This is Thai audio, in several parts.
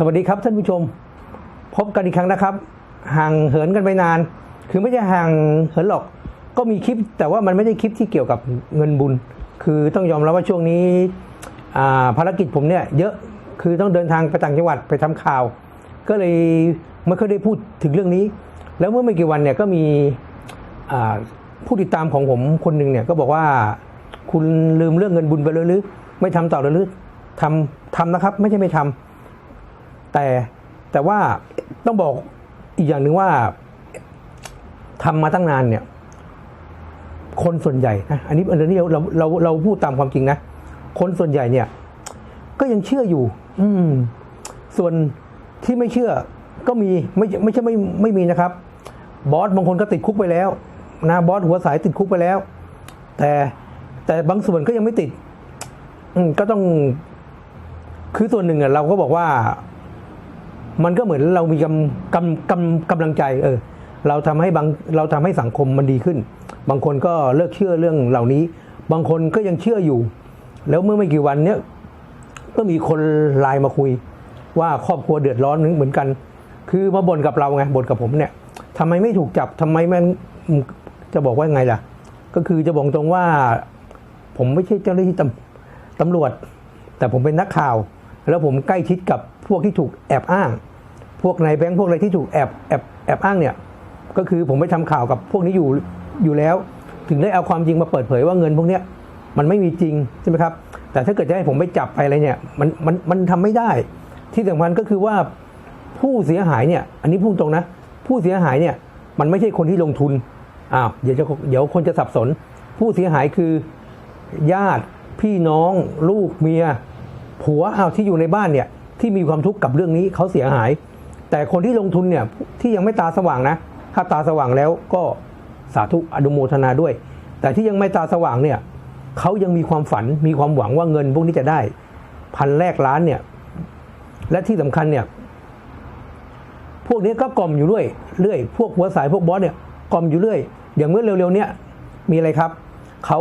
สวัสดีครับท่านผู้ชม พบกันอีกครั้งนะครับ ห่างเหินกันไปนาน คือไม่ใช่ห่างเหินหรอก ก็มีคลิป แต่ว่ามันไม่ได้คลิปที่เกี่ยวกับเงินบุญ คือต้องยอมรับว่าช่วงนี้ภารกิจผมเนี่ยเยอะคือต้องเดินทางไปต่างจังหวัดไปทำข่าว ก็เลยไม่ค่อยได้พูดถึงเรื่องนี้ แล้วเมื่อไม่กี่วันเนี่ยก็มีผู้ติดตามของผมคนหนึ่งเนี่ยก็บอกว่าคุณลืมเรื่องเงินบุญไปเลยหรือไม่ทำต่อเลยหรือทำทำนะครับ ไม่ใช่ไม่ทำ แต่แต่ว่าต้องบอกอีกอย่างหนึ่งว่าทำมาตั้งนานเนี่ย คนส่วนใหญ่นะอันนี้อันนี้เราเราเราพูดตามความจริงนะคนส่วนใหญ่เนี่ย ก็ยังเชื่ออยู่ อืม ส่วนที่ไม่เชื่อ ก็มีไม่ไม่ใช่ไม่ไม่มีนะครับ บอสบางคนก็ติดคุกไปแล้วนะบอสหัวสายติดคุกไปแล้ว แต่แต่บางส่วนก็ยังไม่ติด อืมก็ต้อง คือส่วนหนึ่งอะเราก็บอกว่า มันก็เหมือนเรามีกำกำกำกำลังใจเออเราทำให้บางเราทำให้สังคมมันดีขึ้น บางคนก็เลิกเชื่อเรื่องเหล่านี้ บางคนก็ยังเชื่ออยู่ แล้วเมื่อไม่กี่วันเนี้ยก็มีคนไลน์มาคุย ว่าครอบครัวเดือดร้อนเหมือนกัน คือมาบ่นกับเราไงบ่นกับผมเนี่ยทำไมไม่ถูกจับทำไมมันจะบอกว่าไงล่ะ ก็คือจะบอกตรงว่า ผมไม่ใช่เจ้าหน้าที่ตำตำรวจ แต่ผมเป็นนักข่าว แล้วผมใกล้ชิดกับพวกที่ถูกแอบอ้าง พวกนายแบงค์พวกอะไรที่ถูกแอบแอบแอบอ้างเนี่ยก็คือผมไปทำข่าวกับพวกนี้อยู่อยู่แล้ว ถึงได้เอาความจริงมาเปิดเผยว่าเงินพวกเนี้ยมันไม่มีจริงใช่ไหมครับ แต่ถ้าเกิดจะให้ผมไปจับไปอะไรเนี่ยมันมันมันทำไม่ได้ ที่สำคัญก็คือว่าผู้เสียหายเนี่ย อันนี้พูดตรงนะ ผู้เสียหายเนี่ยมันไม่ใช่คนที่ลงทุนอ้าวเดี๋ยวจะเดี๋ยวคนจะสับสน ผู้เสียหายคือญาติพี่น้อง ลูกเมียผัวอ้าวที่อยู่ในบ้านเนี่ยที่มีความทุกข์กับเรื่องนี้เขาเสียหาย แต่คนที่ลงทุนเนี่ยที่ยังไม่ตาสว่างนะ ถ้าตาสว่างแล้วก็สาธุอนุโมทนาด้วย แต่ที่ยังไม่ตาสว่างเนี่ยเขายังมีความฝันมีความหวังว่าเงินพวกนี้จะได้พันแรกล้านเนี่ย และที่สำคัญเนี่ย พวกนี้ก็กล่อมอยู่เรื่อยเรื่อยพวกหัวสายพวกบอสเนี่ยกล่อมอยู่เรื่อยอย่างเมื่อเร็วๆเนี่ยมีอะไรครับเขา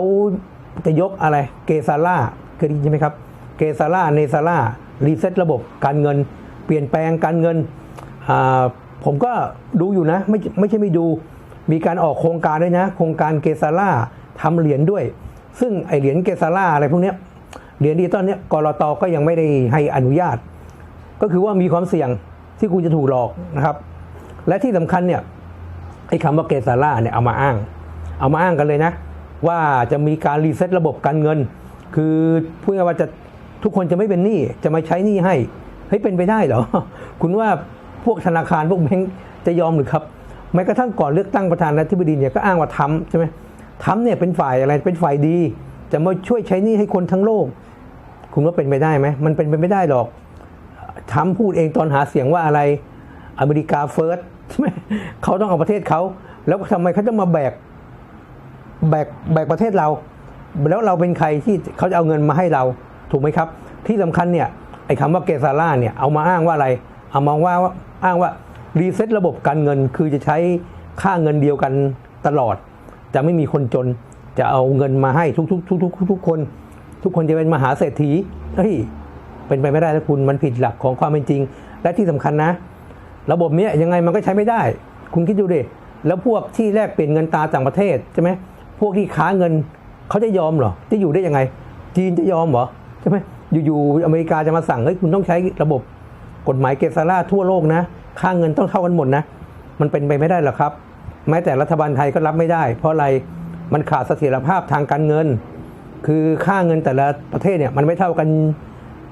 จะยกอะไรเกซาร่าเคยได้ยินใช่ไหมครับ เกซาร่าเนซาร่ารีเซ็ตระบบการเงิน เปลี่ยนแปลงการเงิน ผมก็ดูอยู่นะ ไม่ไม่ใช่ไม่ดู มีการออกโครงการด้วยนะ โครงการเกซาร่าทำเหรียญด้วย ซึ่งไอเหรียญเกซาร่าอะไรพวกเนี้ยเหรียญดิจิตอลเนี้ยกรอตก็ยังไม่ได้ให้อนุญาต ก็คือว่ามีความเสี่ยงที่คุณจะถูกหลอกนะครับ และที่สำคัญเนี่ยไอ้คำว่าเกซาร่าเนี่ยเอามาอ้าง เอามาอ้างกันเลยนะ ว่าจะมีการรีเซ็ตระบบการเงิน คือพูดง่ายว่าจะทุกคนจะไม่เป็นหนี้จะมาใช้หนี้ให้เฮ้ยเป็นไปได้เหรอ คุณว่า พวกธนาคารพวกแบงก์จะยอมหรือครับแม้กระทั่งก่อนเลือกตั้งประธานาธิบดีเนี่ยก็อ้างว่าทำใช่ไหมทำเนี่ยเป็นฝ่ายอะไรเป็นฝ่ายดี จะมาช่วยใช้นี้ให้คนทั้งโลก คุณว่าเป็นไปได้ไหมมันเป็นไปไม่ได้หรอกทรัมป์พูดเองตอนหาเสียงว่าอะไรอเมริกาเฟิร์สใช่ไหมเขาต้องเอาประเทศเขาแล้วทำไมเขาต้องมาแบกแบกแบกประเทศเรา แล้วเราเป็นใครที่เขาจะเอาเงินมาให้เราถูกไหมครับ ที่สำคัญเนี่ยไอ้คำว่าเกซาร่าเนี่ยเอามาอ้างว่าอะไร เอามาว่าว่าอ้างว่ารีเซ็ตระบบการเงินคือจะใช้ค่าเงินเดียวกันตลอด จะไม่มีคนจนจะเอาเงินมาให้ทุกๆทุกทุกๆทุกๆคน ทุกคนจะเป็นมหาเศรษฐีเฮ้ยเป็นไปไม่ได้นะคุณมันผิดหลักของความเป็นจริง และที่สำคัญนะ ระบบเนี้ยยังไงมันก็ใช้ไม่ได้ คุณคิดดูดิแล้วพวกที่แลกเปลี่ยนเงินตราต่างประเทศใช่ไหมพวกที่ค้าเงินเขาจะยอมหรอจะอยู่ได้ยังไง จีนจะยอมเหรอใช่ไหมอยู่ๆอเมริกาจะมาสั่งเฮ้ยคุณต้องใช้ระบบ กฎหมายเกซาร่าทั่วโลกนะ ค่าเงินต้องเท่ากันหมดนะ มันเป็นไปไม่ได้หรอกครับ แม้แต่รัฐบาลไทยก็รับไม่ได้ เพราะอะไรมันขาดเสถียรภาพทางการเงิน คือค่าเงินแต่ละประเทศเนี่ยมันไม่เท่ากัน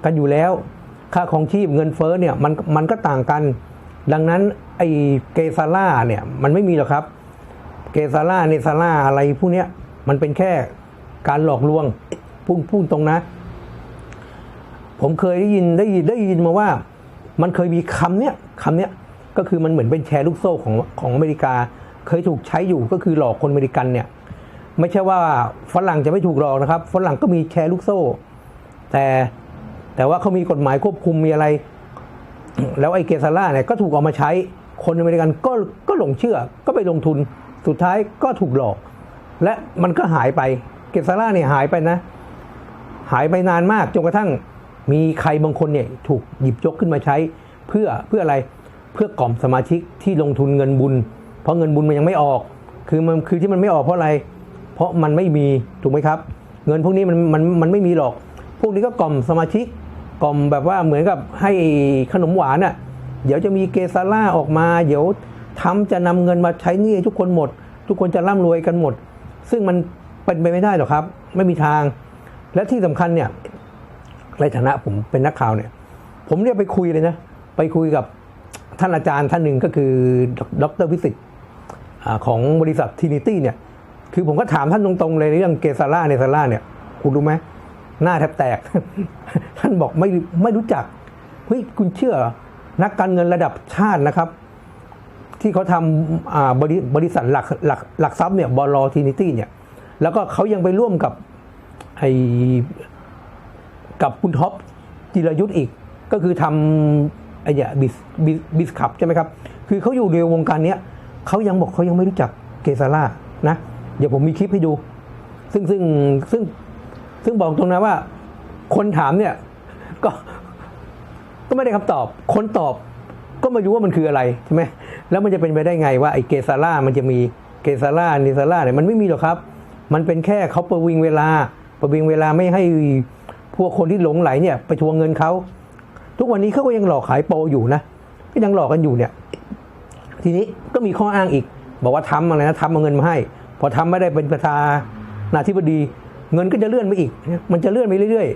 กันอยู่แล้ว ค่าของชีพเงินเฟ้อเนี่ยมันมันก็ต่างกัน ดังนั้นไอ้เกซาร่าเนี่ยมันไม่มีหรอกครับ เกซาร่าเนซาร่าอะไรพวกเนี้ยมันเป็นแค่การหลอกลวงพูดพูดตรงนะ ผมเคยได้ยินได้ยินได้ยินมาว่า มันเคยมีคำเนี้ยคำเนี้ยก็คือมันเหมือนเป็นแชร์ลูกโซ่ของของอเมริกา เคยถูกใช้อยู่ก็คือหลอกคนอเมริกันเนี่ยไม่ใช่ว่าฝรั่งจะไม่ถูกหลอกนะครับฝรั่งก็มีแชร์ลูกโซ่ แต่แต่ว่าเขามีกฎหมายควบคุมมีอะไร แล้วไอ้เกซาร่าเนี่ยก็ถูกเอามาใช้คนอเมริกันก็ก็หลงเชื่อก็ไปลงทุนสุดท้ายก็ถูกหลอก และมันก็หายไปเกซาร่าเนี่ยหายไปนะ หายไปนานมากจนกระทั่ง มีใครบางคนเนี่ยถูกหยิบยกขึ้นมาใช้ เพื่อเพื่ออะไรเพื่อกล่อมสมาชิกที่ลงทุนเงินบุญ เพราะเงินบุญมันยังไม่ออก คือมันคือที่มันไม่ออกเพราะอะไร เพราะมันไม่มีถูกไหมครับ เงินพวกนี้มันมันมันไม่มีหรอก พวกนี้ก็กล่อมสมาชิกกล่อมแบบว่าเหมือนกับให้ขนมหวานอะ่ะเดี๋ยวจะมีเกซาล่าออกมา เดี๋ยวทำจะนำเงินมาใช้หนี้ทุกคนหมด ทุกคนจะร่ำรวยกันหมด ซึ่งมันเป็นไปไม่ได้หรอกครับ ไม่มีทาง และที่สำคัญเนี่ย ในฐานะผมเป็นนักข่าวเนี่ย ผมเรียกไปคุยเลยนะ ไปคุยกับท่านอาจารย์ท่านหนึ่งก็คือดรวิสิตของบริษัททีนิตี้เนี่ย คือผมก็ถามท่านตรงๆเลยเรื่องเกซาร่าเนซาร่าเนี่ย คุณรู้ไหมหน้าแทบแตก ท่านบอกไม่ไม่รู้จัก เฮ้ยคุณเชื่อ นักการเงินระดับชาตินะครับ ที่เขาทำบริบริษัทหลักหลักหลักทรัพย์เนี่ยบอลทีนิตี้เนี่ย แล้วก็เขายังไปร่วมกับไอ กับคุณท็อปจิรยุทธ์อีก ก็คือทำไอ้เนี่ยบิสบิสบิสคับใช่ไหมครับ คือเขาอยู่ในวงการเนี้ยเขายังบอกเขายังไม่รู้จักเกซาร่านะ เดี๋ยวผมมีคลิปให้ดู ซึ่งซึ่งซึ่งซึ่งบอกตรงนะว่า คนถามเนี่ย ก็ก็ไม่ได้คำตอบ คนตอบก็ไม่รู้ว่ามันคืออะไรใช่ไหมแล้วมันจะเป็นไปได้ไงว่าไอ้เกซาร่ามันจะมีเกซาร่านิซาร่าเนี่ยมันไม่มีหรอกครับ มันเป็นแค่เขาประวิงเวลา ประวิงเวลาไม่ให้ พวกคนที่หลงไหลเนี่ยไปทวงเงินเขาทุกวันนี้เขาก็ยังหลอกขายโปรอยู่นะก็ยังหลอกกันอยู่เนี่ย ทีนี้ก็มีข้ออ้างอีก บอกว่าทำอะไรนะทำเอาเงินมาให้ พอทำไม่ได้เป็นประธานาธิบดี เงินก็จะเลื่อนไปอีก มันจะเลื่อนไปเรื่อย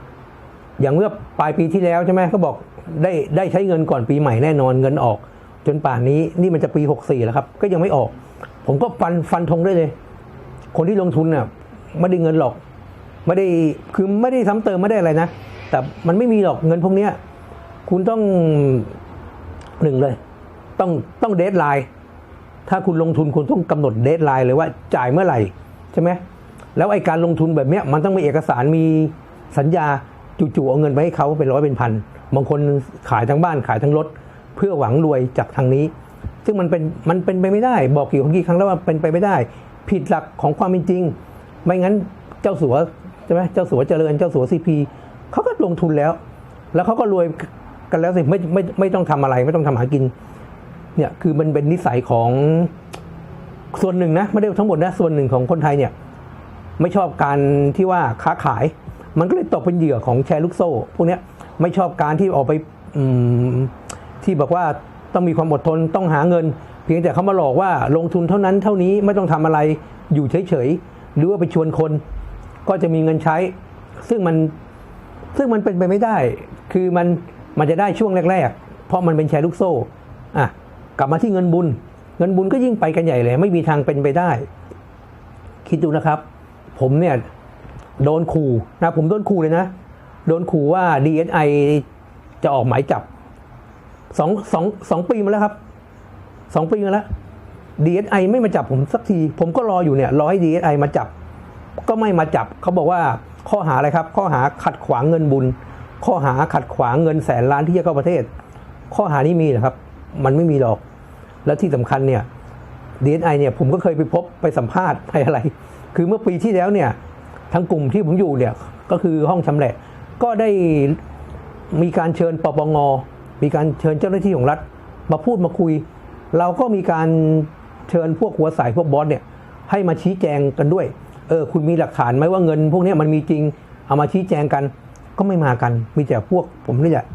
ๆ อย่างเมื่อปลายปีที่แล้วใช่ไหมเขาบอกได้ได้ใช้เงินก่อนปีใหม่แน่นอนเงินออก จนป่านนี้นี่มันจะปี 64 แล้วครับ ก็ยังไม่ออก ผมก็ฟันฟันธงได้เลย คนที่ลงทุนน่ะไม่ได้เงินหรอก ไม่ได้คือไม่ได้ซ้ำเติมไม่ได้อะไรนะ แต่มันไม่มีหรอกเงินพวกเนี้ย คุณต้องหนึ่งเลย ต้องต้องเดทไลน์ถ้าคุณลงทุนคุณต้องกำหนดเดทไลน์เลยว่าจ่ายเมื่อไหร่ใช่ไหมแล้วไอ้การลงทุนแบบเนี้ยมันต้องมีเอกสารมีสัญญาจู่ๆเอาเงินไปให้เขาเป็นร้อยเป็นพันบางคนขายทั้งบ้านขายทั้งรถ เพื่อหวังรวยจากทางนี้ ซึ่งมันเป็นมันเป็นไปไม่ได้ บอกกี่กี่ครั้งแล้วว่าเป็นไปไม่ได้ ผิดหลักของความเป็นจริง ไม่งั้นเจ้าสัว ใช่ไหมเจ้าสัวเจริญเจ้าสัวซีพีเขาก็ลงทุนแล้ว แล้วเขาก็รวยกันแล้วสิไม่ไม่ไม่ต้องทำอะไร ไม่ต้องทำหากิน เนี่ยคือมันเป็นนิสัยของส่วนหนึ่งนะไม่ได้ทั้งหมดนะส่วนหนึ่งของคนไทยเนี่ย ไม่ชอบการที่ว่าค้าขาย มันก็เลยตกเป็นเหยื่อของแชร์ลูกโซ่ พวกนี้ไม่ชอบการที่ออกไปที่บอกว่าต้องมีความอดทนต้องหาเงิน เพียงแต่เขามาหลอกว่าลงทุนเท่านั้นเท่านี้ไม่ต้องทำอะไรอยู่เฉยๆหรือว่าไปชวนคน ก็จะมีเงินใช้ ซึ่งมันซึ่งมันเป็นไปไม่ได้ คือมันมันจะได้ช่วงแรก ๆ เพราะมันเป็นแชร์ลูกโซ่อะกลับมาที่เงินบุญ เงินบุญก็ยิ่งไปกันใหญ่เลย ไม่มีทางเป็นไปได้ คิดดูนะครับ ผมเนี่ยโดนขู่นะผมโดนขู่เลยนะ โดนขู่ว่า DSI จะออกหมายจับสองสองสองปีมาแล้วครับสองปีมาแล้ว DSI ไม่มาจับผมสักที ผมก็รออยู่เนี่ยรอให้ DSI มาจับ ก็ไม่มาจับเขาบอกว่าข้อหาอะไรครับ ข้อหาขัดขวางเงินบุญ ข้อหาขัดขวางเงินแสนล้านที่จะเข้าประเทศ ข้อหานี้มีเหรอครับ มันไม่มีหรอก แล้วที่สำคัญเนี่ย DSI เนี่ยผมก็เคยไปพบไปสัมภาษณ์ไปอะไร คือเมื่อปีที่แล้วเนี่ยทั้งกลุ่มที่ผมอยู่เนี่ยก็คือห้องชำแหละ ก็ได้มีการเชิญปปงมีการเชิญเจ้าหน้าที่ของรัฐ มาพูดมาคุย เราก็มีการเชิญพวกหัวสายพวกบอสเนี่ยให้มาชี้แจงกันด้วย เออคุณมีหลักฐานไหมว่าเงิน พวกนี้มันมีจริง เอามาชี้แจงกัน ก็ไม่มากัน มีแต่พวกผมนี่แหละ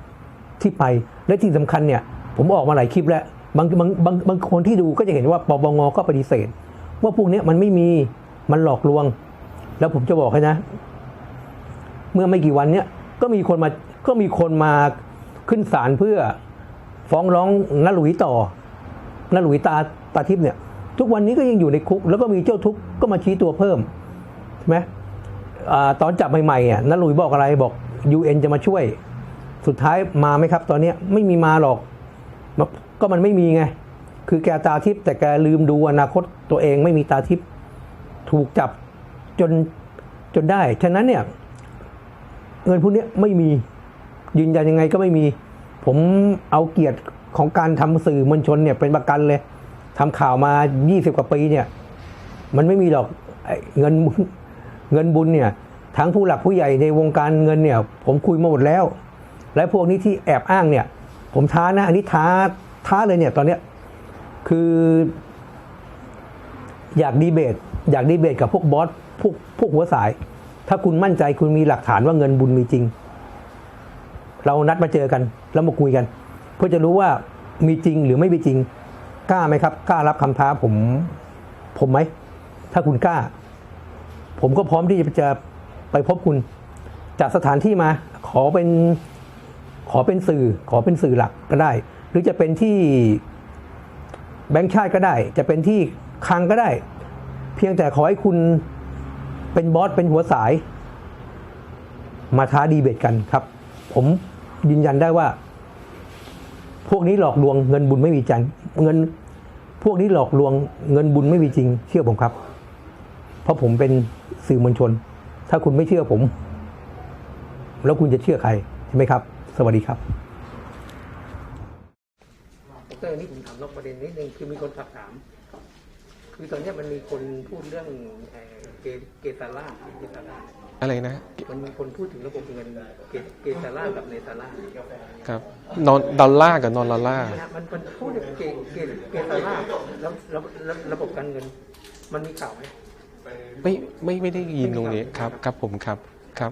ที่ไป และที่สำคัญเนี่ย ผมออกมาหลายคลิปแล้ว บางบางบางบางคนที่ดูก็จะเห็นว่าปปงก็ปฏิเสธ ว่าพวกนี้มันไม่มี มันหลอกลวง แล้วผมจะบอกให้นะ เมื่อไม่กี่วันเนี้ยก็มีคนมา ก็มีคนมาขึ้นศาลเพื่อฟ้องร้องนหลุยต่อนหลุยตาตาทิพย์เนี่ย ทุกวันนี้ก็ยังอยู่ในคุก แล้วก็มีเจ้าทุกข์ก็มาชี้ตัวเพิ่ม ใช่ไหมอตอนจับใหม่ๆอะนหลุยบอกอะไรบอก UN จะมาช่วย สุดท้ายมาไหมครับ ตอนนี้ไม่มีมาหรอก ก็มันไม่มีไง คือแกตาทิพย์แต่แกลืมดูอนาคตตัวเองไม่มีตาทิพย์ถูกจับจนจนได้ ฉะนั้นเนี่ยเงินพวกเนี้ยไม่มียืนยันยังไงก็ไม่มี ผมเอาเกียรติของการทำสื่อมวลชนเนี่ยเป็นประกันเลยทำข่าวมา 20 กว่าปีเนี่ย มันไม่มีหรอกเงิน เงินบุญเนี่ยทั้งผู้หลักผู้ใหญ่ในวงการเงินเนี่ย ผมคุยมาหมดแล้ว และพวกนี้ที่แอบอ้างเนี่ย ผมท้านะอันนี้ท้าท้าเลยเนี่ยตอนเนี้ยคืออยากดีเบต อยากดีเบตกับพวกบอสพวกพวกหัวสาย ถ้าคุณมั่นใจคุณมีหลักฐานว่าเงินบุญมีจริง เรานัดมาเจอกันแล้วมาคุยกัน เพื่อจะรู้ว่ามีจริงหรือไม่มีจริง กล้าไหมครับ กล้ารับคำท้าผมผมไหมถ้าคุณกล้า ผมก็พร้อมที่จะไปพบคุณจากสถานที่มาขอเป็นขอเป็นสื่อขอเป็นสื่อหลักก็ได้ หรือจะเป็นที่แบงค์ชาติก็ได้ จะเป็นที่คลังก็ได้ เพียงแต่ขอให้คุณเป็นบอสเป็นหัวสาย มาท้าดีเบตกันครับ ผมยืนยันได้ว่า พวกนี้หลอกลวงเงินบุญไม่มีจริงเงิน พวกนี้หลอกลวงเงินบุญไม่มีจริง เชื่อผมครับ เพราะผมเป็น สื่อมวลชน ถ้าคุณไม่เชื่อผม แล้วคุณจะเชื่อใครใช่ไหมครับ สวัสดีครับดรนี่ผมถามนอกประเด็นนิดนึงคือมีคนถาม คือตอนนี้มันมีคนพูดเรื่องเกเกตาล่าเกตาล่าอะไรนะ มันมีคนพูดถึงระบบเงินเกเกตาล่ากับเนตาล่าครับนอนดอลลาร์กับนอนลาร่านะฮะมันมันพูดถึงเกเกเกตาล่าแล้วแล้วแล้วระบบการเงิน มันมีข่าวไหมไม่ ไม่ไม่ได้ยินตรงนี้ครับครับผมครับครับ